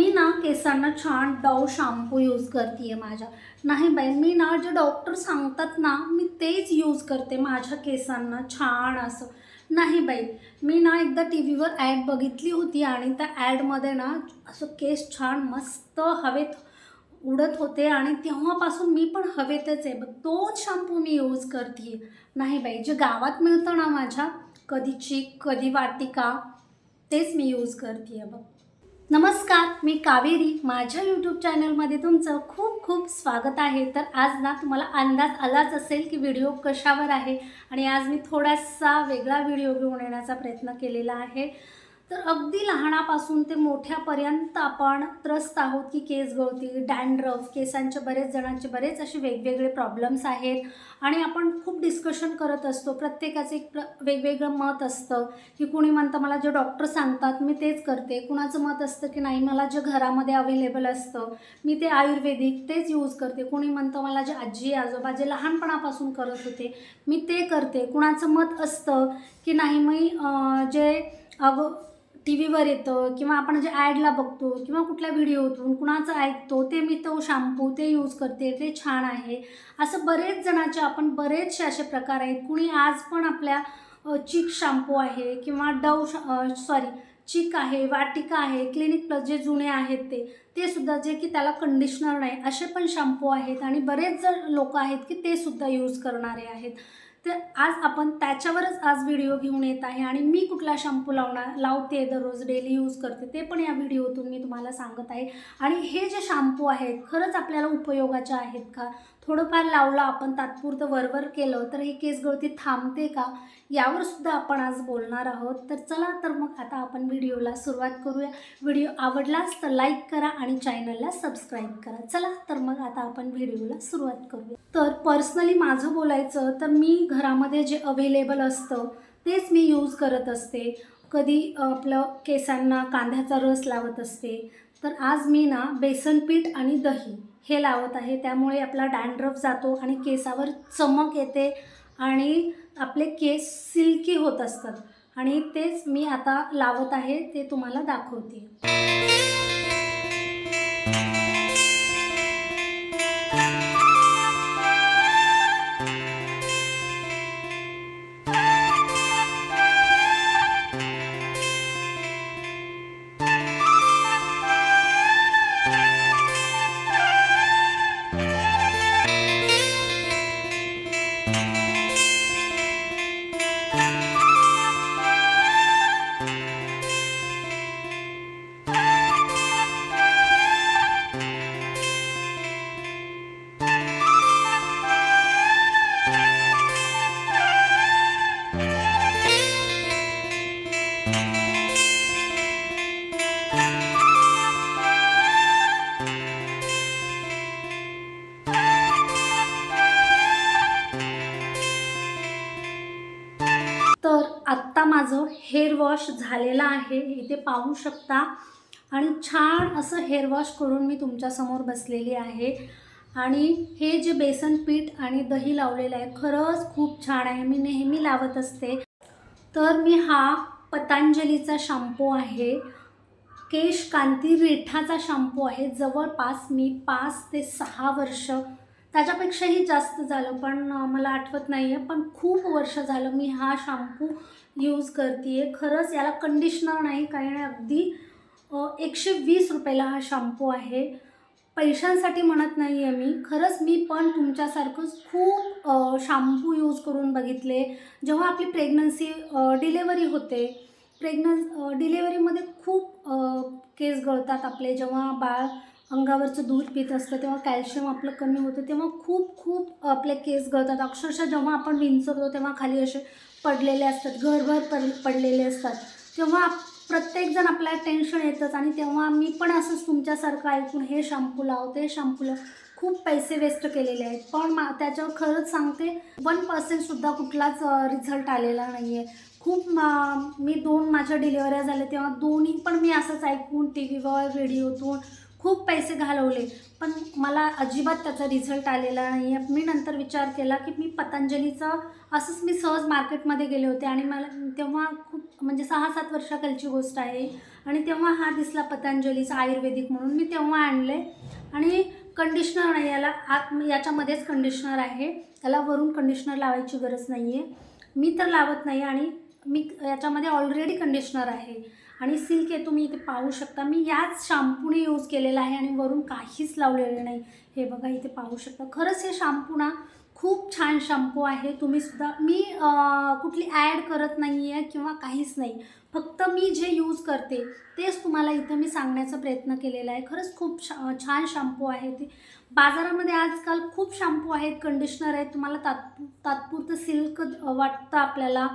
मी ना केसांना छान डव शॅम्पू यूज करते आहे माझ्या. नाही बाई मी ना जे डॉक्टर सांगतात ना मी तेच यूज करते माझ्या केसांना छान असं. नाही बाई मी ना एकदा टी व्हीवर ॲड बघितली होती आणि त्या ॲडमध्ये ना असं केस छान मस्त हवेत उडत होते आणि तेव्हापासून मी पण हवेतच आहे. बघ तोच शॅम्पू मी यूज करते नाही बाई जे गावात मिळतं ना माझ्या कधी चिक कधी वाटिका तेच मी यूज करते आहे बघ. नमस्कार मी कावेरी. माझ्या यूट्यूब चॅनलमध्ये तुमचं खूप खूप स्वागत आहे. तर आज ना तुम्हाला अंदाज आलाच असेल की व्हिडिओ कशावर आहे. आणि आज मी थोडासा वेगळा व्हिडिओ घेऊन येण्याचा प्रयत्न केलेला आहे. तर अगदी लहानापासून ते मोठ्यापर्यंत आपण त्रस्त आहोत की केस गळती डॅन्ड्रफ केसांचे बरेच जणांचे बरेच असे वेगवेगळे प्रॉब्लेम्स आहेत. आणि आपण खूप डिस्कशन करत असतो. प्रत्येकाचं एक प्र वेगवेगळं मत असतं की कुणी म्हणतं मला जे डॉक्टर सांगतात मी तेच करते. कुणाचं मत असतं की नाही मला जे घरामध्ये अवेलेबल असतं मी ते आयुर्वेदिक तेच यूज करते. कुणी म्हणतं मला जे आजी आजोबा जे लहानपणापासून करत होते मी ते करते. कुणाचं मत असतं की नाही मी जे अगो टी व्हीवर येतं किंवा आपण जे ॲडला बघतो किंवा कुठल्या व्हिडिओतून कुणाचं ऐकतो ते मी तो शॅम्पू ते यूज करते ते छान आहे. असं बरेच जणाचे आपण बरेचसे असे प्रकार आहेत. कुणी आज पण आपल्या चिक शॅम्पू आहे किंवा डव सॉरी चिक आहे वाटिका आहे क्लिनिक प्लस जे जुने आहेत ते ते सुद्धा जे की त्याला कंडिशनर नाही असे पण शॅम्पू आहेत. आणि बरेच जण लोक आहेत की ते सुद्धा यूज करणारे आहेत. तर आज आपण त्याच्यावरच आज व्हिडिओ घेऊन येत आहे आणि मी कुठला शॅम्पू लावणार लावते दररोज डेली यूज करते ते पण या व्हिडिओतून मी तुम्हाला सांगत आहे. आणि हे जे शॅम्पू आहेत खरंच आपल्याला उपयोगाचे आहेत का? थोडंफार लावलं आपण तात्पुरतं वरवर केलं तर हे केस गळती थांबते का? यावर सुद्धा आपण आज बोलणार आहोत. तर चला तर मग आता आपण व्हिडिओला सुरुवात करूया. व्हिडिओ आवडलाच तर लाईक करा आणि चॅनलला सबस्क्राईब करा. चला तर मग आता आपण व्हिडिओला सुरुवात करूया. तर पर्सनली माझं बोलायचं तर मी घरामध्ये जे अवेलेबल असतं तेच मी यूज करत असते. कधी आपलं केसांना कांद्याचा रस लावत असते तर आज मी ना बेसन पीठ आणि दही हे लावत आहे. त्यामुळे आपला डॅन्ड्रफ जातो आणि केसावर चमक येते आणि आपले केस सिल्की होत असतात. आणि तेच मी आता लावत आहे ते तुम्हाला दाखवते. वॉश झालेला आहे इथे पाहू शकता. आणि छान असं हेअर वॉश करून मी तुमच्यासमोर बसलेली आहे. आणि हे जे बेसन पीठ आणि दही लावलेलं आहे खरंच खूप छान आहे. मी नेहमी लावत असते. तर मी हा पतंजलीचा शॅम्पू आहे. केश कांती रेठाचा शॅम्पू आहे. जवळपास मी पाच ते सहा वर्ष त्याच्यापेक्षाही जास्त झालं पण मला आठवत नाही आहे पण खूप वर्ष झालं मी हा शॅम्पू यूज करते आहे खरंच याला कंडिशनर नाही काही नाही. अगदी एकशे वीस रुपयाला हा शॅम्पू आहे. पैशांसाठी म्हणत नाही आहे मी. खरंच मी पण तुमच्यासारखंच खूप शॅम्पू यूज करून बघितले. जेव्हा आपली प्रेग्नन्सी डिलेवरी होते प्रेग्नन्स डिलेवरीमध्ये खूप केस गळतात आपले. जेव्हा बाळ अंगावरचं दूध पित असतं तेव्हा कॅल्शियम आपलं कमी होतं तेव्हा खूप खूप आपले केस गळतात. अक्षरशः जेव्हा आपण विंचरतो तेव्हा खाली असे पडलेले असतात घरभर पड पडलेले असतात. तेव्हा प्रत्येकजण आपल्याला टेन्शन येतंच आणि तेव्हा मी पण असंच तुमच्यासारखं ऐकून हे शॅम्पू लाव ते शॅम्पू लाव खूप पैसे वेस्ट केलेले आहेत. पण मा त्याच्यावर खरंच सांगते वन पर्सेंटसुद्धा कुठलाच रिझल्ट आलेला नाही आहे खूप मा मी दोन माझ्या डिलिव्हऱ्या झाल्या तेव्हा दोन्ही पण मी असंच ऐकून टी व्हीवर व्हिडिओतून खूप पैसे घालवले. पण मला अजिबात त्याचा रिझल्ट आलेला नाही आहे मी नंतर विचार केला की मी पतंजलीचं असंच मी सहज मार्केटमध्ये गेले होते. आणि मला तेव्हा खूप म्हणजे सहा सात वर्षाखालची गोष्ट आहे. आणि तेव्हा हा दिसला पतंजलीचा आयुर्वेदिक म्हणून. मी तेव्हा आणले. आणि कंडिशनर नाही याला आत याच्यामध्येच कंडिशनर आहे. त्याला वरून कंडिशनर लावायची गरज नाही आहे मी तर लावत नाही आणि मी याच्यामध्ये ऑलरेडी कंडिशनर आहे. आणि सिल्क आहे तुम्ही इथे पाहू शकता. मी याच शॅम्पूने यूज केलेला आहे आणि वरून काहीच लावलेलं नाही. हे बघा इथे पाहू शकता. खरंच हे शॅम्पू ना खूप छान शॅम्पू आहे. तुम्ही सुद्धा मी कुठली ॲड करत नाही आहे किंवा काहीच नाही. फक्त मी जे यूज करते तेच तुम्हाला इथं मी सांगण्याचा प्रयत्न केलेला आहे. खरंच खूप छा छान शॅम्पू आहे ते. बाजारामध्ये आजकाल खूप शॅम्पू आहेत कंडिशनर आहेत. तुम्हाला तात तात्पुरतं सिल्क वाटतं आपल्याला.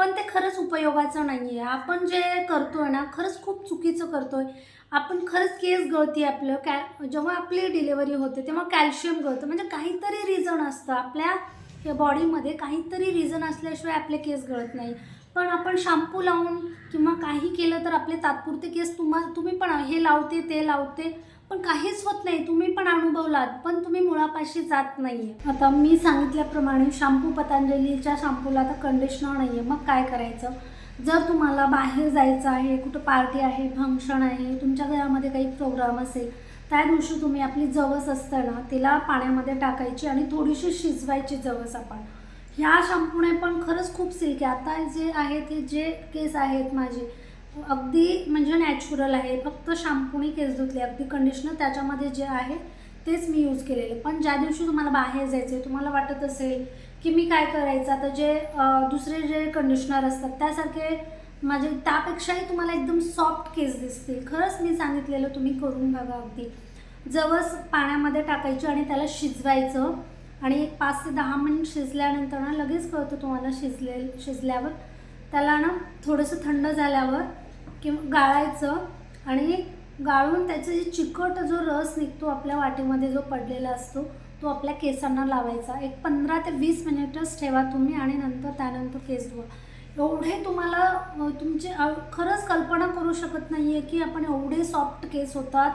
पण ते खरंच उपयोगाचं नाही आहे आपण जे करतोय ना खरंच खूप चुकीचं करतोय. आपण खरंच केस गळती आपलं. कॅ जेव्हा आपली डिलेवरी होते तेव्हा कॅल्शियम गळतं. म्हणजे काहीतरी रिझन असतं. आपल्या बॉडीमध्ये काहीतरी रिझन असल्याशिवाय आपले केस गळत नाही. पण आपण शॅम्पू लावून किंवा काही केलं तर आपले तात्पुरते केस तुम्हा तुम्ही पण हे लावते ते लावते. पण काहीच होत नाही. तुम्ही पण अनुभवलात पण तुम्ही मुळापाशी जात नाही आता मी सांगितल्याप्रमाणे शॅम्पू पतंजलीच्या शॅम्पूला तर कंडिशनर नाही आहे मग काय करायचं? जर तुम्हाला बाहेर जायचं आहे कुठं पार्टी आहे फंक्शन आहे तुमच्या घरामध्ये काही प्रोग्राम असेल त्या दिवशी तुम्ही आपली जवस असतं ना तिला पाण्यामध्ये टाकायची आणि थोडीशी शिजवायची जवस आपण. ह्या शॅम्पूने पण खरंच खूप सिल्क आहे आता जे आहे ते जे केस आहेत माझे अगदी म्हणजे नॅचरल आहे. फक्त शॅम्पूने केस धुतले. अगदी कंडिशनर त्याच्यामध्ये जे आहे तेच मी यूज केलेले. पण ज्या दिवशी तुम्हाला बाहेर जायचं आहे तुम्हाला वाटत असेल की मी काय करायचं? आता जे दुसरे जे कंडिशनर असतात त्यासारखे माझे त्यापेक्षाही तुम्हाला एकदम सॉफ्ट केस दिसतील. खरंच मी सांगितलेलं तुम्ही करून बघा अगदी. जवस पाण्यामध्ये टाकायची आणि त्याला शिजवायचं. आणि एक पाच ते दहा मिनिट शिजल्यानंतर ना लगेच कळतं तुम्हाला शिजले शिजल्यावर. त्याला ना थोडंसं थंड झाल्यावर किंवा गाळायचं आणि गाळून त्याचा जे चिकट जो रस निघतो आपल्या वाटीमध्ये जो पडलेला असतो तो आपल्या केसांना लावायचा. एक पंधरा ते वीस मिनिटच ठेवा तुम्ही आणि नंतर त्यानंतर केस धुवा. एवढे तुम्हाला तुमचे खरंच कल्पना करू शकत नाही आहे की आपण एवढे सॉफ्ट केस होतात.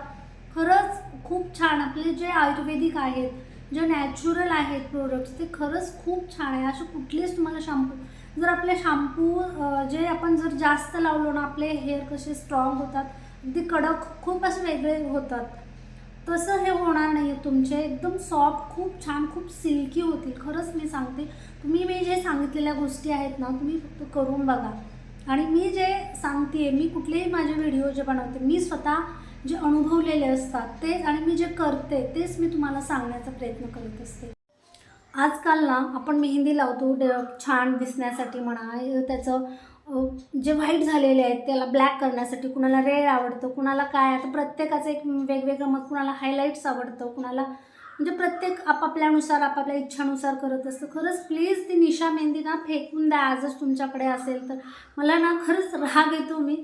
खरंच खूप छान आपले जे आयुर्वेदिक आहेत जे नॅचरल आहेत प्रोडक्ट्स ते खरंच खूप छान आहे. असे कुठलेच तुम्हाला शॅम्पू जर आपले शॅम्पू जे आपण जर जास्त लावलो ना आपले हेअर कसे स्ट्रॉंग होतात अगदी कडक खूप असे वेगळे होतात. तसं हे होणार नाही आहे तुमचे. एकदम सॉफ्ट खूप छान खूप सिल्की होतील. खरंच मी सांगते. तुम्ही मी जे सांगितलेल्या गोष्टी आहेत ना तुम्ही फक्त करून बघा. आणि मी जे सांगते मी कुठलेही माझे व्हिडिओ जे बनवते मी स्वतः जे अनुभवलेले असतात तेच आणि मी जे करते तेच मी तुम्हाला सांगण्याचा प्रयत्न करत असते. आजकाल ना आपण मेहंदी लावतो डे छान दिसण्यासाठी म्हणा त्याचं जे व्हाईट झालेले आहेत त्याला ब्लॅक करण्यासाठी कुणाला रेड आवडतं कुणाला काय आता प्रत्येकाचं एक वेगवेगळं मग कुणाला हायलाईट्स आवडतं कुणाला म्हणजे प्रत्येक आपापल्यानुसार आपापल्या इच्छानुसार करत असतं. खरंच प्लीज ती निशा मेहंदी ना फेकून द्या आजच तुमच्याकडे असेल तर. मला ना खरंच राग येतो मी.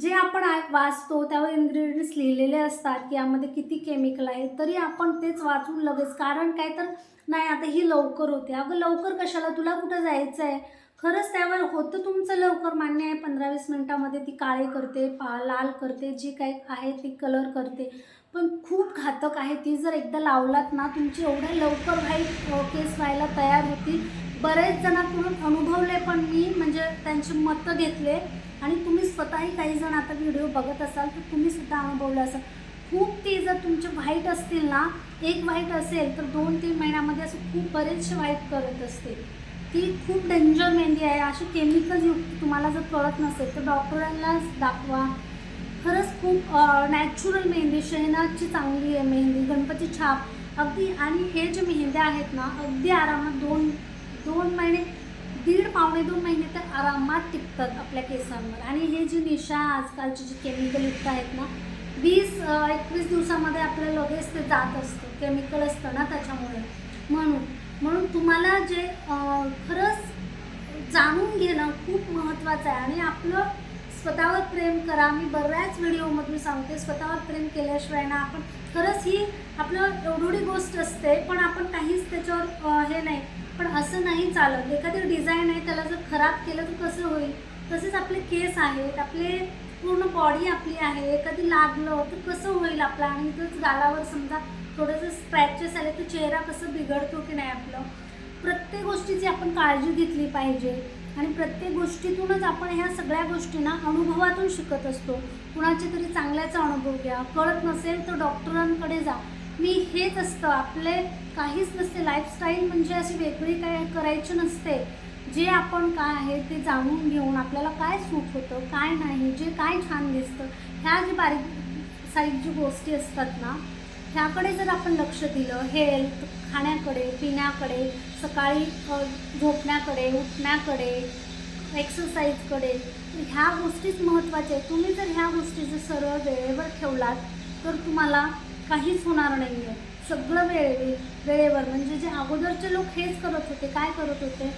जे आपण वाचतो त्यावर इन्ग्रेडियंट्स लिहिलेले असतात की यामध्ये किती केमिकल आहे तरी आपण तेच वाचून लगेच कारण काय तर नाही आता ही लवकर होते. अगं लवकर कशाला? तुला कुठं जायचं आहे खरंच त्यावर होतं तुमचं लवकर मान्य आहे. पंधरा वीस मिनटामध्ये ती काळे करते पा लाल करते जी काही आहे ती कलर करते. पण खूप घातक आहे. ती जर एकदा लावलात ना तुमची एवढ्या लवकर व्हाईट केस व्हायला तयार होतील. बरेच जणांकडून अनुभवले पण मी म्हणजे त्यांचे मतं घेतले. आणि तुम्ही स्वतःही काही जण आता व्हिडिओ बघत असाल तर तुम्ही सुद्धा अनुभवलं असाल. खूप ती जर तुमचे व्हाईट असतील ना एक व्हाईट असेल तर दोन तीन महिन्यामध्ये असं खूप बरेचसे व्हाईट करत असते. ती खूप डेंजर मेहंदी आहे. अशी केमिकल युक्त तुम्हाला जर कळत नसेल तर डॉक्टरांनाच दाखवा. खरंच खूप नॅचरल मेहंदी शहनाची चांगली आहे मेहंदी गणपती छाप. अगदी आणि हे जे मेहंद्या आहेत ना अगदी आरामात दोन दोन महिने दीड पावणे दोन महिने तर आरामात टिकतात आपल्या केसांवर. आणि हे जे निशा आजकालचे जे केमिकल युक्त आहेत ना वीस एकवीस दिवसामध्ये आपल्याला लगेच ते जात असतं केमिकल असतं ना त्याच्यामुळे. म्हणून म्हणून तुम्हाला जे खरंच जाणून घेणं खूप महत्त्वाचं आहे. आणि आपलं स्वतःवर प्रेम करा. मी बऱ्याच व्हिडिओमधून सांगते स्वतःवर प्रेम केल्याशिवाय ना आपण खरंच ही आपलं एवढी गोष्ट असते पण आपण काहीच त्याच्यावर हे नाही. पण असं नाही चालत. एखादी डिझाईन आहे त्याला जर खराब केलं तर कसं होईल? तसेच आपले केस आहेत. आपले पूर्ण बॉडी आपली आहे. कधी लागलं तर कसं होईल आपलं? आणि तोच गालावर समजा थोडंसं स्क्रॅचेस आले तर चेहरा कसं बिघडतो की नाही आपलं? प्रत्येक गोष्टीची आपण काळजी घेतली पाहिजे. आणि प्रत्येक गोष्टीतूनच आपण ह्या सगळ्या गोष्टींना अनुभवातून शिकत असतो. कुणाचे तरी चांगल्याचा अनुभव घ्या. कळत नसेल तर डॉक्टरांकडे जा. मी हेच असतं. आपले काहीच नसते. लाईफस्टाईल म्हणजे अशी वेगळी काय करायची नसते. जे आपण काय आहे ते जाणून घेऊन आपल्याला काय सूट होतं काय नाही जे काय छान दिसतं ह्या जी बारीक सारीक जी गोष्टी असतात ना ह्याकडे जर आपण लक्ष दिलं हेल्थ खाण्याकडे पिण्याकडे सकाळी झोपण्याकडे उठण्याकडे एक्सरसाइजकडे तर ह्या गोष्टीच महत्त्वाच्या आहेत तुम्ही जर ह्या गोष्टी जर सरळ वेळेवर ठेवलात तर तुम्हाला काहीच होणार नाही आहे सगळं वेळे वेळेवर. म्हणजे जे अगोदरचे लोक हेच करत होते काय करत होते?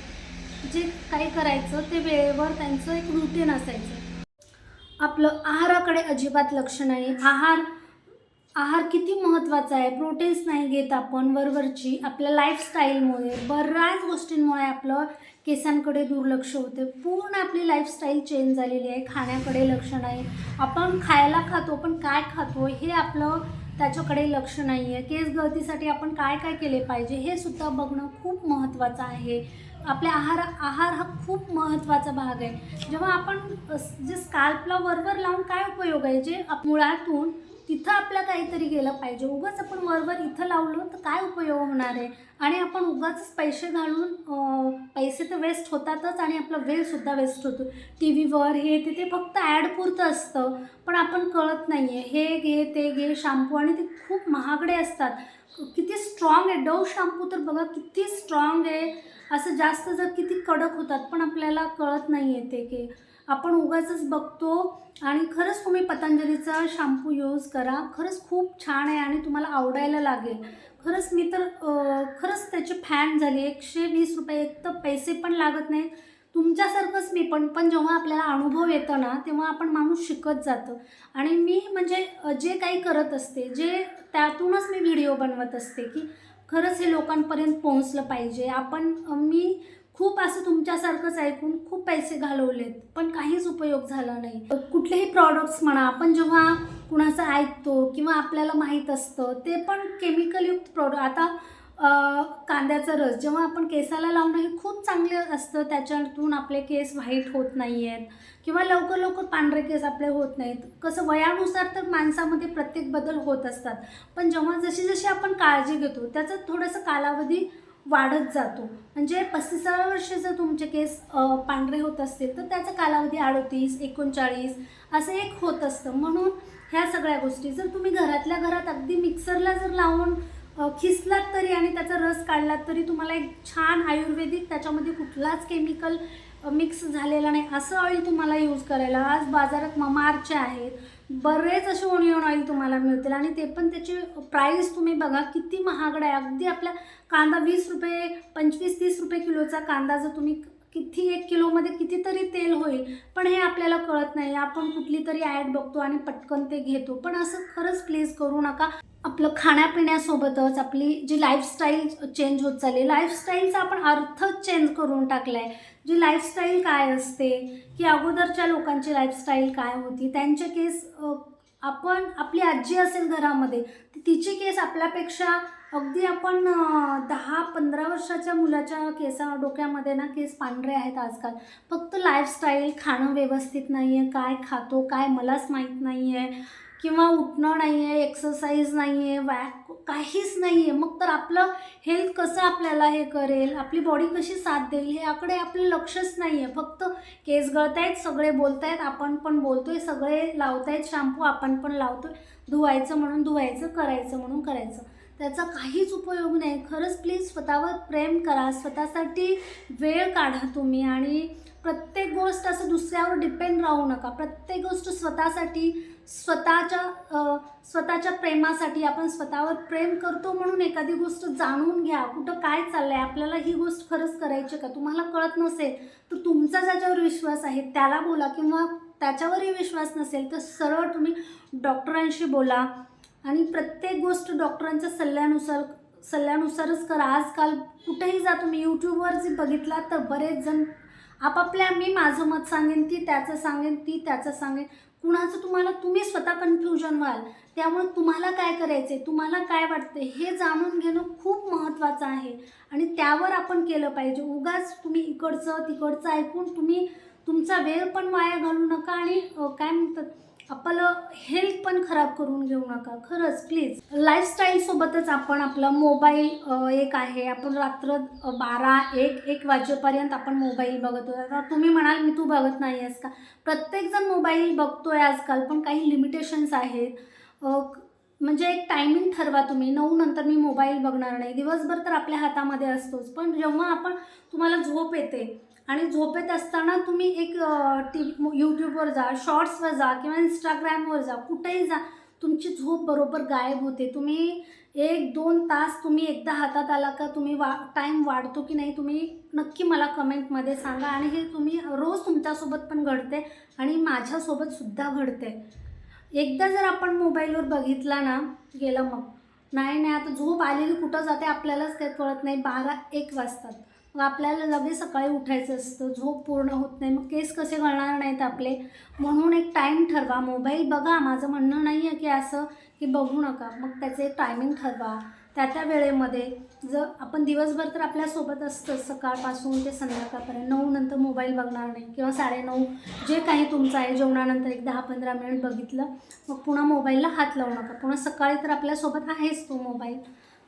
जे काही करायचं ते वेळेवर त्यांचं एक रुटीन असायचं. आपलं आहाराकडे अजिबात लक्ष नाही. आहार आहार किती महत्त्वाचा आहे? प्रोटीन्स नाही घेत आपण वरवरची. आपल्या लाईफस्टाईलमुळे बऱ्याच गोष्टींमुळे आपलं केसांकडे दुर्लक्ष होते. पूर्ण आपली लाईफस्टाईल चेंज झालेली आहे. खाण्याकडे लक्ष नाही. आपण खायला खातो पण काय खातो हे आपलं त्याच्याकडे लक्ष नाही आहे केस गळतीसाठी आपण काय काय केले पाहिजे हे सुद्धा बघणं खूप महत्त्वाचं आहे. आपल्या आहार आहार हा खूप महत्त्वाचा भाग आहे. जेव्हा आपण जे स्काल्पला वरवर लावून काय उपयोग आहे? जे मुळातून तिथं आपलं काहीतरी गेलं पाहिजे. उगाच आपण वरवर इथं लावलं तर काय उपयोग होणार आहे? आणि आपण उगाच पैसे घालून पैसे तर वेस्ट होतातच आणि आपला वेळसुद्धा वेस्ट होतो. टी व्हीवर हे ते ते फक्त ॲड पुरतं असतं. पण आपण कळत नाही आहे हे घे ते घे शॅम्पू आणि ते खूप महागडे असतात. किती स्ट्रॉंग आहे. डव शॅम्पू तर बघा किती स्ट्रॉंग आहे. असं जास्त जर किती कडक होतात पण आपल्याला कळत नाही आहे ते की आपण उगाचच बघतो. आणि खरंच तुम्ही पतंजलीचा शॅम्पू यूज करा. खरंच खूप छान आहे आणि तुम्हाला आवडायला लागेल. खरंच मी तर खरंच त्याची फॅन झाली एकशे वीस रुपये एक तर पैसे पण लागत नाही तुमच्यासारखंच मी पण पण जेव्हा आपल्याला अनुभव येतो ना तेव्हा आपण माणूस शिकत जातं. आणि मी म्हणजे जे काही करत असते जे त्यातूनच मी व्हिडिओ बनवत असते की खरंच हे लोकांपर्यंत पोहोचलं पाहिजे. आपण मी खूप असं तुमच्यासारखंच ऐकून खूप पैसे घालवलेत पण काहीच उपयोग झाला नाही. कुठलेही प्रॉडक्ट्स म्हणा आपण जेव्हा कुणाचं ऐकतो किंवा आपल्याला माहीत असतं ते पण केमिकलयुक्त प्रॉडक्ट आता कांद्याचा रस जेव्हा आपण केसाला लावणं हे खूप चांगलं असतं त्याच्यातून आपले केस व्हाईट होत नाही आहेत किंवा लवकर लवकर पांढरे केस आपले होत नाहीत. कसं वयानुसार तर माणसामध्ये प्रत्येक बदल होत असतात. पण जेव्हा जशी जशी आपण काळजी घेतो त्याचा थोडंसं कालावधी वाढत जातो. म्हणजे पस्तीसाव्या वर्षी जर तुमचे केस पांढरे होत असतील तर त्याचा कालावधी अडतीस एकोणचाळीस असं एक होत असतं. म्हणून ह्या सगळ्या गोष्टी जर तुम्ही घरातल्या घरात अगदी मिक्सरला जर लावून खिसलात तरी आणि त्याचा रस काढलात तरी तुम्हाला एक छान आयुर्वेदिक त्याच्यामध्ये कुठलाच केमिकल मिक्स झालेला नाही. असं ऑइल तुम्हाला यूज करायला आज बाजारात ममारचे आहेत. बरेच असे ओनियन ऑइल तुम्हाला मिळतील आणि ते पण त्याची प्राईस तुम्ही बघा किती महागड आहे. अगदी आपल्या कांदा वीस रुपये पंचवीस तीस रुपये किलोचा कांदा जर तुम्ही किती एक किलोमध्ये कितीतरी तेल होईल पण हे आपल्याला कळत नाही. आपण कुठली तरी ॲड बघतो आणि पटकन ते घेतो. पण असं खरंच प्लीज करू नका. आपलं खाण्यापिण्यासोबतच आपली जी लाईफस्टाईल चेंज होत चालली लाईफस्टाईलचा आपण अर्थच चेंज करून टाकला आहे जी लाईफस्टाईल काय असते की अगोदरच्या लोकांची लाईफस्टाईल काय होती त्यांचे केस आपण आपली आजी असेल घरामध्ये तर केस आपल्यापेक्षा अगदी आपण दहा पंधरा वर्षाच्या मुलाच्या केसा डोक्यामध्ये ना केस पांढरे आहेत आजकाल. फक्त लाईफस्टाईल खाणं व्यवस्थित नाही आहे काय खातो काय मलाच माहीत नाही आहे किंवा उठणं नाही आहे एक्सरसाइज नाही आहे व्या काहीच नाही आहे मग तर आपलं हेल्थ कसं आपल्याला हे करेल? आपली बॉडी कशी साथ देईल? हे याकडे आपलं लक्षच नाही आहे फक्त केस गळतायत सगळे बोलतायत आपण पण बोलतोय सगळे लावतायत शॅम्पू आपण पण लावतोय. धुवायचं म्हणून धुवायचं करायचं म्हणून करायचं. त्याचा काहीच उपयोग नाही. खरंच प्लीज स्वतःवर प्रेम करा. स्वतःसाठी वेळ काढा तुम्ही आणि प्रत्येक गोष्ट असं दुसऱ्यावर डिपेंड राहू नका. प्रत्येक गोष्ट स्वतःसाठी स्वतःच्या स्वतःच्या प्रेमासाठी आपण स्वतःवर प्रेम करतो म्हणून एखादी गोष्ट जाणून घ्या. कुठं काय चाललं आहे आपल्याला ही गोष्ट खरंच करायची का? तुम्हाला कळत नसेल तर तुमचा ज्याच्यावर विश्वास आहे त्याला बोला किंवा त्याच्यावरही विश्वास नसेल तर सरळ तुम्ही डॉक्टरांशी बोला. आणि प्रत्येक गोष्ट डॉक्टरांच्या सल्ल्यानुसार सल्ल्यानुसारच करा. आजकाल कुठेही जा तुम्ही यूट्यूबवर जे बघितलात तर बरेच जण आपापल्या मी माझं मत सांगेन ती त्याचं सांगेन ती त्याचं सांगेन. कुणाचं तुम्हाला तुम्ही स्वतः कन्फ्युजन व्हाल. त्यामुळे तुम्हाला काय करायचं आहे तुम्हाला काय वाटतं हे जाणून घेणं खूप महत्त्वाचं आहे. आणि त्यावर आपण केलं पाहिजे. उगाच तुम्ही इकडचं तिकडचं ऐकून तुम्ही तुमचा वेळ पण वाया घालू नका आणि काय म्हणतात आपलं हेल्थ पण खराब करून घेऊ नका. खरंच प्लीज लाईफस्टाईलसोबतच आपण आपला मोबाईल एक आहे. आपण रात्र बारा एक एक वाजेपर्यंत आपण मोबाईल बघत होतो. आता तुम्ही म्हणाल मी तू बघत नाही आहेस का? प्रत्येकजण मोबाईल बघतो आहे आजकाल पण काही लिमिटेशन्स आहेत. म्हणजे एक टायमिंग ठरवा तुम्ही. नऊ नंतर मी मोबाईल बघणार नाही. दिवसभर तर आपल्या हातामध्ये असतोच. पण जेव्हा आपण तुम्हाला झोप येते आणि झोपेत असताना तुम्ही एक टी यूट्यूबवर जा शॉर्ट्सवर जा किंवा इंस्टाग्रामवर जा कुठेही जा तुमची झोप बरोबर गायब होते. तुम्ही एक दोन तास तुम्ही एकदा हातात आला का तुम्ही वा टाईम वाढतो की नाही तुम्ही नक्की मला कमेंटमध्ये सांगा. आणि हे तुम्ही रोज तुमच्यासोबत पण घडते आणि माझ्यासोबतसुद्धा घडते. एकदा जर आपण मोबाईलवर बघितला ना गेलं मग. नाही नाही आता झोप आलेली कुठं जाते आपल्यालाच काही कळत नाही. बारा एक वाजतात. मग आपल्याला लगेच सकाळी उठायचं असतं. झोप पूर्ण होत नाही. मग केस कसे गळणार नाहीत आपले? म्हणून एक टाईम ठरवा. मोबाईल बघा. माझं म्हणणं नाही आहे की असं की बघू नका. मग त्याचं एक टायमिंग ठरवा. त्या त्या वेळेमध्ये जर आपण दिवसभर तर आपल्यासोबत असतं सकाळपासून ते संध्याकाळपर्यंत. नऊ नंतर मोबाईल बघणार नाही. किंवा साडेनऊ जे काही तुमचं आहे. जेवणानंतर एक दहा पंधरा मिनिट बघितलं. मग पुन्हा मोबाईलला हात लावू नका. पुन्हा सकाळी तर आपल्यासोबत आहेच तो मोबाईल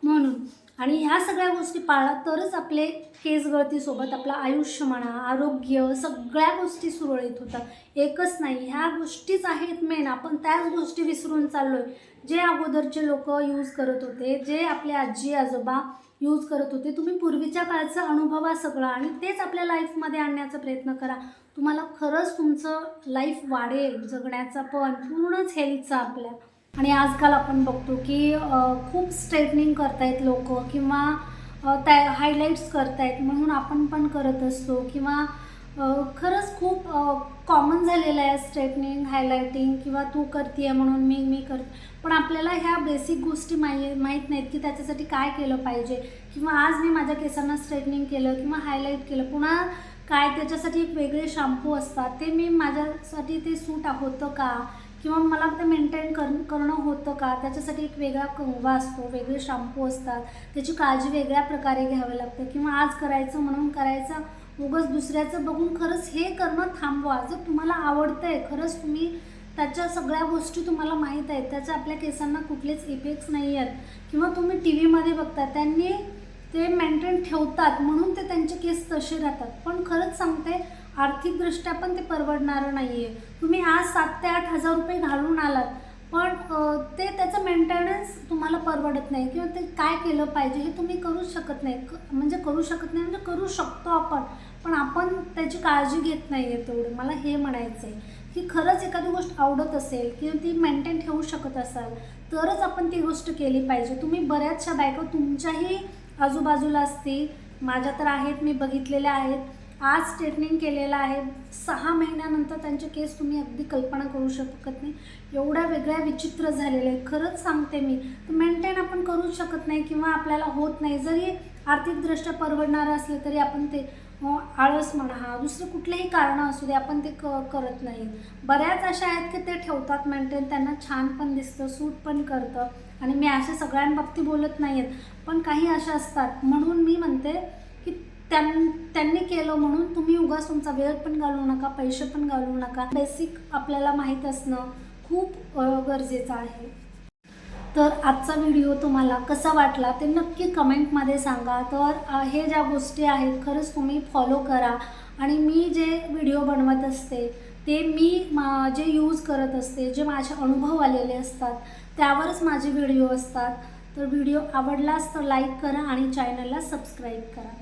म्हणून. आणि ह्या सगळ्या गोष्टी पाळा तरच आपले केस गळतीसोबत आपलं आयुष्य म्हणा आरोग्य सगळ्या गोष्टी सुरळीत होतात. एकच नाही ह्या गोष्टीच आहेत मेन आपण त्याच गोष्टी विसरून चाललो आहे जे अगोदरचे लोक यूज करत होते जे आपले आजी आजोबा यूज करत होते तुम्ही पूर्वीच्या काळचा अनुभवा सगळा आणि तेच आपल्या लाईफमध्ये आणण्याचा प्रयत्न करा. तुम्हाला खरंच तुमचं लाईफ वाढेल जगण्याचा पण पूर्णच हेल्थचा आपल्या. आणि आजकाल आपण बघतो की खूप स्ट्रेटनिंग करतायत लोक किंवा त्या हायलाईट्स करतायत म्हणून आपण पण करत असतो किंवा खरंच खूप कॉमन झालेलं आहे स्ट्रेटनिंग हायलायटिंग किंवा तू करते म्हणून मी मी कर पण आपल्याला ह्या बेसिक गोष्टी माही माहीत नाहीत की त्याच्यासाठी काय केलं पाहिजे. किंवा आज मी माझ्या केसांना स्ट्रेटनिंग केलं किंवा हायलाईट केलं पुन्हा काय त्याच्यासाठी एक वेगळे शॅम्पू असतात ते मी माझ्यासाठी ते सूट होतं का? किंवा मला ते मेंटेन कर करणं होतं का? त्याच्यासाठी एक वेगळा कंगवा असतो वेगळे शॅम्पू असतात. त्याची काळजी वेगळ्या प्रकारे घ्यावी लागते. किंवा आज करायचं म्हणून करायचं उगाच दुसऱ्याचं बघून खरंच हे करणं थांबवा. जर तुम्हाला आवडतं आहे खरंच तुम्ही त्याच्या सगळ्या गोष्टी तुम्हाला माहीत आहेत. त्याच्या आपल्या केसांना कुठलेच इफेक्ट्स नाही आहेत. किंवा तुम्ही टी व्हीमध्ये बघता त्यांनी ते मेंटेन ठेवतात म्हणून ते त्यांचे केस तसे राहतात. पण खरंच सांगते आर्थिकदृष्ट्या पण ते परवडणारं नाही आहे तुम्ही आज सात ते आठ हजार रुपये घालून आलात पण ते त्याचं मेंटेनन्स तुम्हाला परवडत नाही किंवा ते काय केलं पाहिजे हे तुम्ही करूच शकत नाही. क- म्हणजे करू शकत नाही म्हणजे करू शकतो आपण पण आपण त्याची काळजी घेत नाही आहे तेवढं. मला हे म्हणायचं आहे की खरंच एखादी गोष्ट आवडत असेल किंवा ती मेंटेन ठेवू शकत असाल तरच आपण ती गोष्ट केली पाहिजे. तुम्ही बऱ्याचशा बायका तुमच्याही आजूबाजूला असतील. माझ्या तर आहेत मी बघितलेल्या आहेत. आज स्ट्रेटनिंग केलेलं आहे. सहा महिन्यानंतर त्यांचे केस तुम्ही अगदी कल्पना करू शकत नाही. एवढ्या वेगळ्या विचित्र झालेल्या आहेत. खरंच सांगते मी तर मेंटेन आपण करूच शकत नाही किंवा आपल्याला होत नाही. जरी आर्थिकदृष्ट्या परवडणारं असलं तरी आपण ते आळस म्हणा हा दुसरं कुठलेही कारणं असू दे आपण ते क करत नाही. बऱ्याच अशा आहेत की ते ठेवतात मेंटेन त्यांना छान पण दिसतं सूट पण करतं. आणि मी अशा सगळ्यांबाबतीत बोलत नाही आहेत पण काही अशा असतात. म्हणून मी म्हणते त्यां त्यांनी केलं म्हणून तुम्ही उगाच तुमचा वेळ पण घालवू नका पैसे पण घालवू नका. बेसिक आपल्याला माहीत असणं खूप गरजेचं आहे. तर आजचा व्हिडिओ तुम्हाला कसा वाटला ते नक्की कमेंटमध्ये सांगा. तर हे ज्या गोष्टी आहेत खरंच तुम्ही फॉलो करा. आणि मी जे व्हिडिओ बनवत असते ते मी मा जे यूज करत असते जे माझे अनुभव आलेले असतात त्यावरच माझे व्हिडिओ असतात. तर व्हिडिओ आवडलाच तर लाईक करा आणि चॅनलला सबस्क्राईब करा.